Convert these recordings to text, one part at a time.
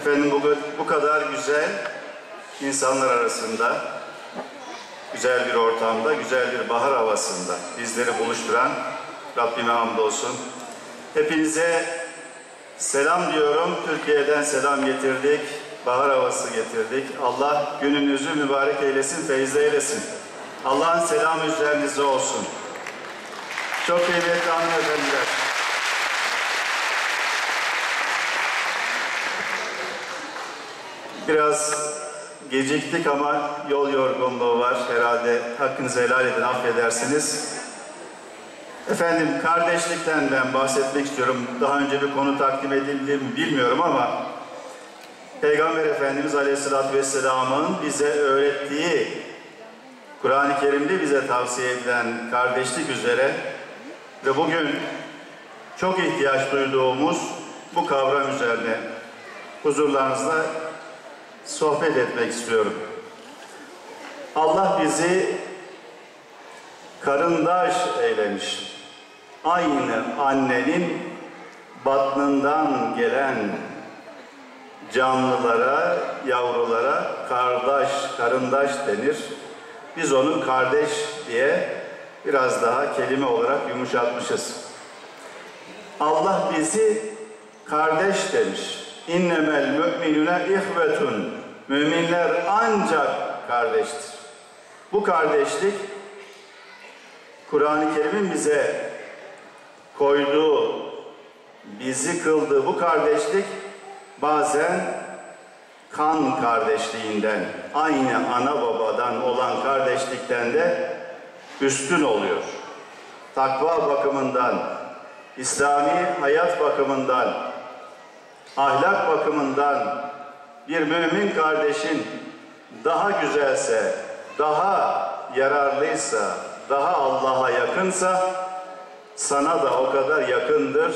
Efendim bu, bu kadar güzel insanlar arasında, güzel bir ortamda, güzel bir bahar havasında bizleri buluşturan Rabbime hamdolsun. Hepinize selam diyorum. Türkiye'den selam getirdik. Bahar havası getirdik. Allah gününüzü mübarek eylesin, feyizle eylesin. Allah'ın selamı üzerinize olsun. Çok kıymetli hanımefendiler. Biraz geciktik ama yol yorgunluğu var. Herhalde hakkınızı helal edin, affedersiniz. Efendim kardeşlikten ben bahsetmek istiyorum. Daha önce bir konu takdim edildi mi bilmiyorum ama Peygamber Efendimiz Aleyhisselatü Vesselam'ın bize öğrettiği Kur'an-ı Kerim'de bize tavsiye edilen kardeşlik üzere ve bugün çok ihtiyaç duyduğumuz bu kavram üzerine huzurlarınızda sohbet etmek istiyorum. Allah bizi karındaş eylemiş. Aynı annenin batnından gelen canlılara, yavrulara kardeş, karındaş denir. Biz onu kardeş diye biraz daha kelime olarak yumuşatmışız. Allah bizi kardeş demiş. İnnemel müminüne ihvetun. Müminler ancak kardeştir. Bu kardeşlik Kur'an-ı Kerim'in bize koyduğu, bizi kıldığı bu kardeşlik bazen kan kardeşliğinden, aynı ana babadan olan kardeşlikten de üstün oluyor. Takva bakımından, İslami hayat bakımından, ahlak bakımından bir mümin kardeşin daha güzelse, daha yararlıysa, daha Allah'a yakınsa sana da o kadar yakındır.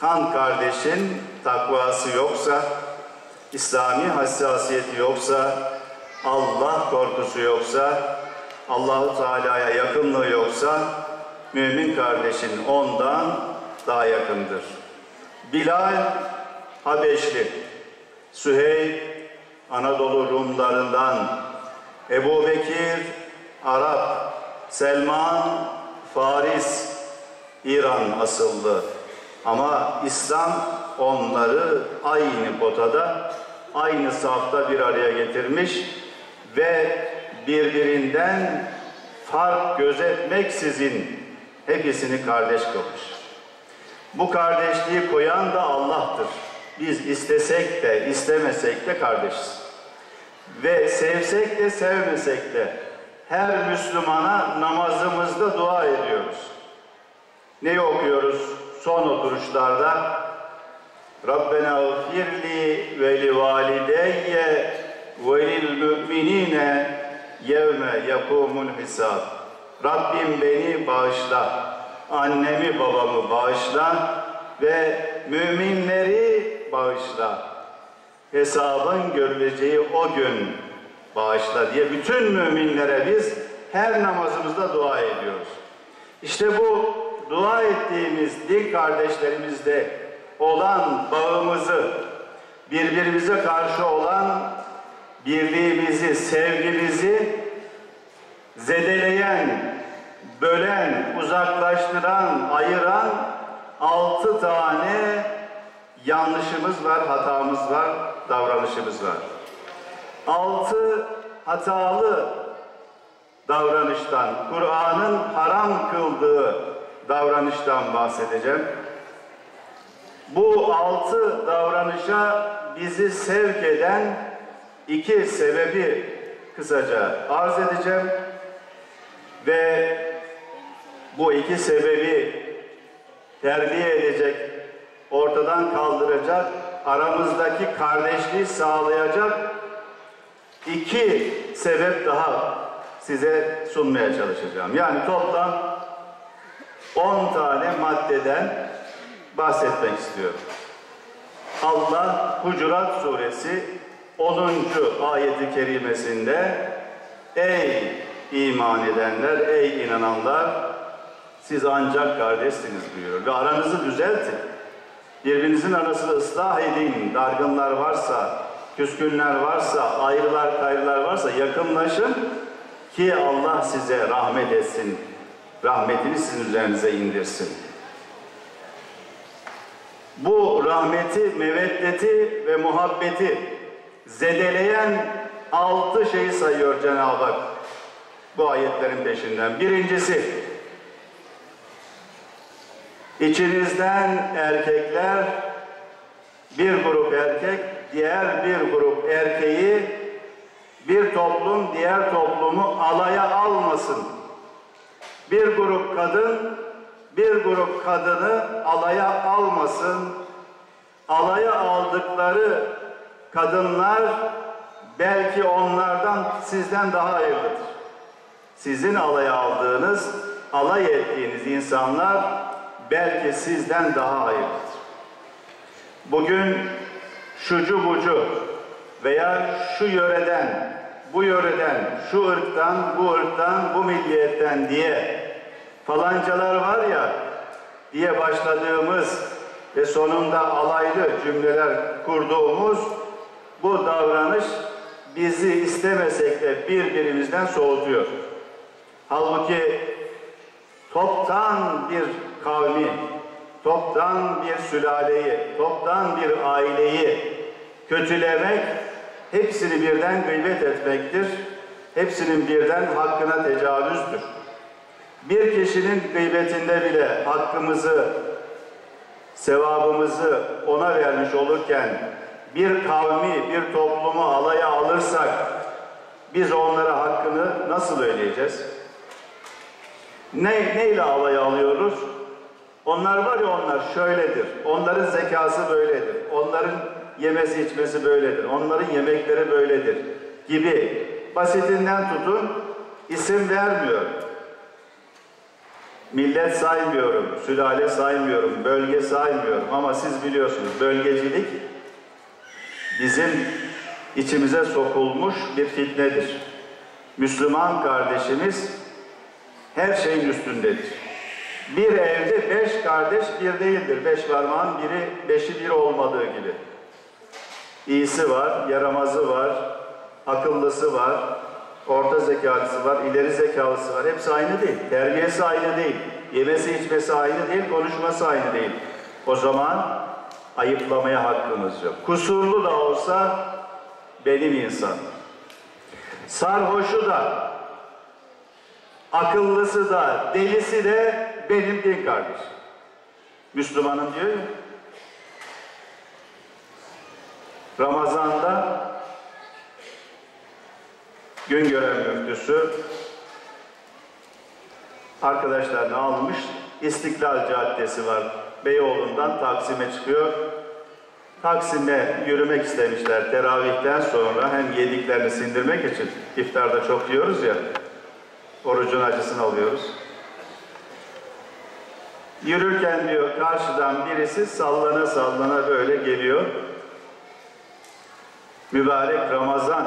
Kan kardeşin takvası yoksa, İslami hassasiyeti yoksa, Allah korkusu yoksa, Allahu Teala'ya yakınlığı yoksa mümin kardeşin ondan daha yakındır. Bilal Habeşli, Süheyl Anadolu Rumlarından, Ebu Bekir Arap, Selman Faris, İran asıllı. Ama İslam onları aynı potada, aynı safta bir araya getirmiş ve birbirinden fark gözetmeksizin hepsini kardeş kılmış. Bu kardeşliği koyan da Allah'tır. Biz istesek de istemesek de kardeşiz. Ve sevsek de sevmesek de her Müslümana namazımızda dua ediyoruz. Neyi okuyoruz son oturuşlarda? Rabbena gfirli ve li valideyye ve lil müminine yevme yakumul hisab. Rabbim beni bağışla, annemi babamı bağışla ve müminleri. Hesabın görüleceği o gün bağışla diye bütün müminlere biz her namazımızda dua ediyoruz. İşte bu dua ettiğimiz din kardeşlerimizde olan bağımızı, birbirimize karşı olan birliğimizi, sevgimizi zedeleyen, bölen, uzaklaştıran, ayıran altı tane yanlışımız var, hatamız var, davranışımız var. Altı hatalı davranıştan, Kur'an'ın haram kıldığı davranıştan bahsedeceğim. Bu altı davranışa bizi sevk eden iki sebebi kısaca arz edeceğim. Ve bu iki sebebi terbiye edecek, ortadan kaldıracak, aramızdaki kardeşliği sağlayacak iki sebep daha size sunmaya çalışacağım. Yani toplam 10 tane maddeden bahsetmek istiyorum. Allah Hucurat suresi 10. ayeti kerimesinde Ey iman edenler, ey inananlar siz ancak kardeşsiniz buyuruyor. Ve aranızı düzeltin. Birbirinizin arasını ıslah edin. Dargınlar varsa, küskünler varsa, ayrılar gayrılar varsa yakınlaşın ki Allah size rahmet etsin. Rahmetini sizin üzerinize indirsin. Bu rahmeti, meveddeti ve muhabbeti zedeleyen altı şeyi sayıyor Cenab-ı Hak bu ayetlerin peşinden. Birincisi, içinizden erkekler, bir grup erkek, diğer bir grup erkeği, bir toplum diğer toplumu alaya almasın. Bir grup kadın, bir grup kadını alaya almasın. Alaya aldıkları kadınlar belki onlardan sizden daha hayırlıdır. Sizin alaya aldığınız, alay ettiğiniz insanlar belki sizden daha hayırlıdır. Bugün şucu bucu veya şu yöreden, bu yöreden, şu ırktan, bu ırktan, bu milliyetten diye falancalar var ya diye başladığımız ve sonunda alaylı cümleler kurduğumuz bu davranış bizi istemesek de birbirimizden soğutuyor. Halbuki toptan bir kavmi, toptan bir sülaleyi, toptan bir aileyi kötülemek hepsini birden gıybet etmektir. Hepsinin birden hakkına tecavüzdür. Bir kişinin gıybetinde bile hakkımızı, sevabımızı ona vermiş olurken bir kavmi, bir toplumu alaya alırsak biz onlara hakkını nasıl ödeyeceğiz? Ne, neyle alaya alıyoruz? Onlar var ya onlar şöyledir. Onların zekası böyledir. Onların yemesi içmesi böyledir. Onların yemekleri böyledir gibi basitinden tutun isim vermiyor. Millet saymıyorum, sülale saymıyorum, bölge saymıyorum ama siz biliyorsunuz bölgecilik bizim içimize sokulmuş bir fitnedir. Müslüman kardeşimiz her şeyin üstündedir. Bir evde beş kardeş bir değildir. Beş parmağın biri, beşi bir olmadığı gibi. İyisi var, yaramazı var, akıllısı var, orta zekalısı var, ileri zekalısı var. Hepsi aynı değil. Terbiyesi aynı değil. Yemesi içmesi aynı değil, konuşması aynı değil. O zaman ayıplamaya hakkımız yok. Kusurlu da olsa benim insan. Sarhoşu da, akıllısı da, delisi de benim din kardeşim. Müslümanım diyor ya. Ramazan'da Güngören müftüsü arkadaşlarını almış. İstiklal Caddesi var. Beyoğlu'ndan Taksim'e çıkıyor. Taksim'e yürümek istemişler teravihten sonra hem yediklerini sindirmek için iftarda çok yiyoruz ya orucun acısını alıyoruz. Yürürken diyor karşıdan birisi sallana sallana böyle geliyor. Mübarek Ramazan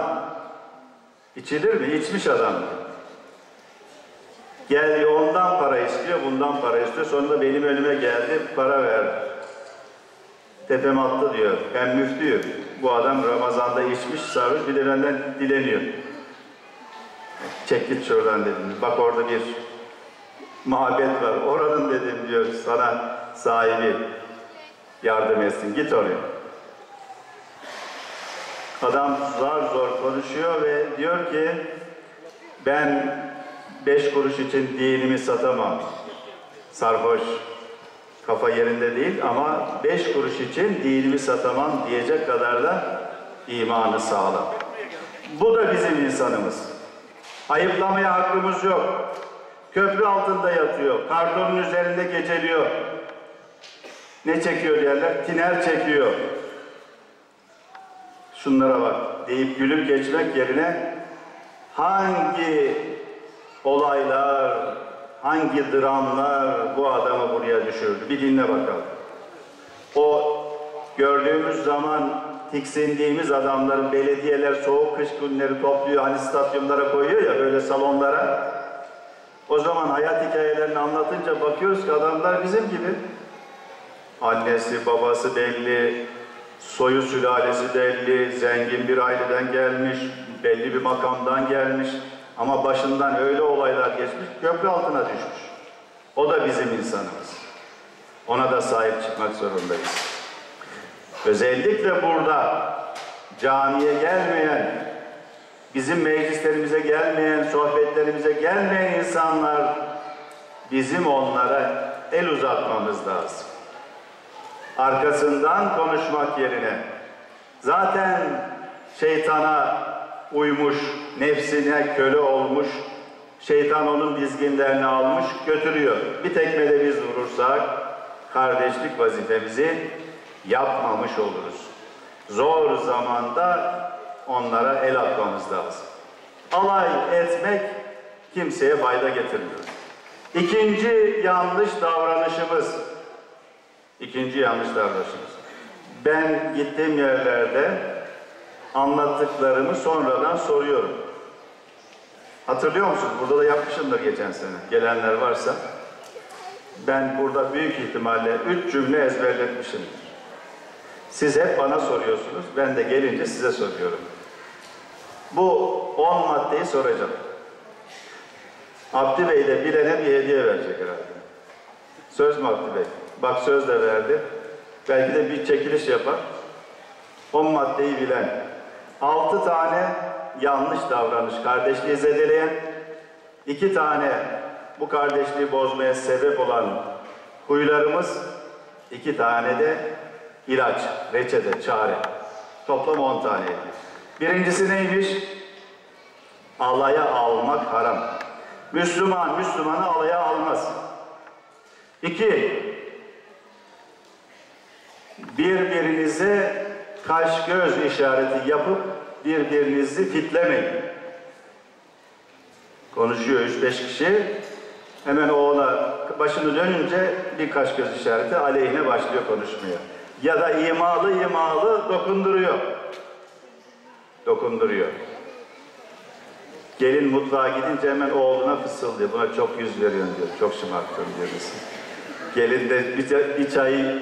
içilir mi? İçmiş adam. Geldi ondan para istiyor, bundan para istiyor. Sonra benim önüme geldi, para verdi. Tepem attı diyor. Ben müftüyüm. Bu adam Ramazan'da içmiş, sarhoş bir de benden dileniyor. Çek git şuradan dedim. Bak orada bir muhabbet var. Oranın dedim diyor sana sahibi yardım etsin. Git oraya. Adam zar zor konuşuyor ve diyor ki ben beş kuruş için dinimi satamam. Sarhoş. Kafa yerinde değil ama beş kuruş için dinimi satamam diyecek kadar da imanı sağlam. Bu da bizim insanımız. Ayıplamaya hakkımız yok. Köprü altında yatıyor. Kartonun üzerinde geceliyor. Ne çekiyor yerler? Tiner çekiyor. Şunlara bak deyip gülüp geçmek yerine hangi olaylar, hangi dramlar bu adamı buraya düşürdü? Bir dinle bakalım. O gördüğümüz zaman tiksindiğimiz adamların belediyeler soğuk kış günleri topluyor hani stadyumlara koyuyor ya böyle salonlara. O zaman hayat hikayelerini anlatınca bakıyoruz ki adamlar bizim gibi. Annesi, babası belli, soyu sülalesi belli, zengin bir aileden gelmiş, belli bir makamdan gelmiş. Ama başından öyle olaylar geçmiş, köprü altına düşmüş. O da bizim insanımız. Ona da sahip çıkmak zorundayız. Özellikle burada camiye gelmeyen, bizim meclislerimize gelmeyen, sohbetlerimize gelmeyen insanlar bizim onlara el uzatmamız lazım. Arkasından konuşmak yerine zaten şeytana uymuş, nefsine köle olmuş, şeytan onun dizginlerini almış, götürüyor. Bir tekme de biz vurursak kardeşlik vazifemizi yapmamış oluruz. Zor zamanda onlara el atmamız lazım. Alay etmek kimseye fayda getirmiyor. İkinci yanlış davranışımız, ikinci yanlış davranışımız. Ben gittiğim yerlerde anlattıklarımı sonradan soruyorum. Hatırlıyor musunuz? Burada da yapmışımdır geçen sene. Gelenler varsa. Ben burada büyük ihtimalle üç cümle ezberletmişimdir. Siz hep bana soruyorsunuz. Ben de gelince size soruyorum. Bu on maddeyi soracağım. Abdi Bey de bilene bir hediye verecek herhalde. Söz mü Abdi Bey? Bak söz de verdi. Belki de bir çekiliş yapar. On maddeyi bilen. Altı tane yanlış davranış, kardeşliği zedeleyen. iki tane bu kardeşliği bozmaya sebep olan huylarımız. iki tane de ilaç, reçete, çare. Toplam on taneydi. Birincisi neymiş? Alaya almak haram. Müslüman, Müslümanı alaya almaz. İki, birbirinize kaş göz işareti yapıp birbirinizi fitlemeyin. Konuşuyor üç beş kişi. Hemen o ona başını dönünce bir kaş göz işareti aleyhine başlıyor konuşmaya. Ya da imalı imalı dokunduruyor. Dokunduruyor. Gelin mutfağa gidince hemen oğluna fısıldıyor. Buna çok yüz veriyorsun diyor. Çok şımartıyorsun diyor. Gelin de bir, bir çayı